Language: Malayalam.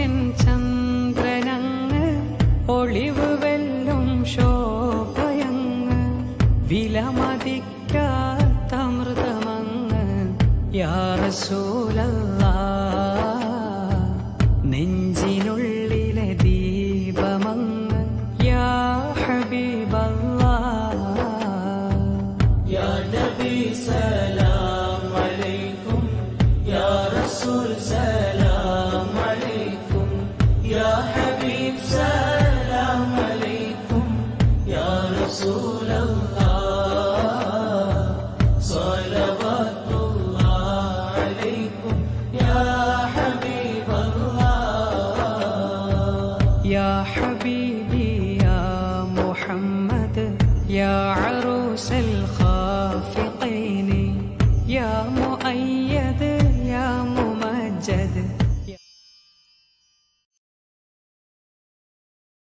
സൂര്യൻ ചന്ദ്രനങ്ങ് ഒളിവ് വെല്ലും ശോഭയങ്ങ് വിലമതിക്കാത്തമൃതമങ്ങ് യാറസൂലല്ല. നെഞ്ചിനുള്ളിലെ ദീപമങ്ങ് യാ ഹബീബല്ല. യാ നബി സലാം അലൈക്കും യാ റസൂൽ رسول الله صلوات الله عليكم يا حبيب الله. يا حبيبي يا محمد يا عروس الخافقين يا مؤيد يا مؤيد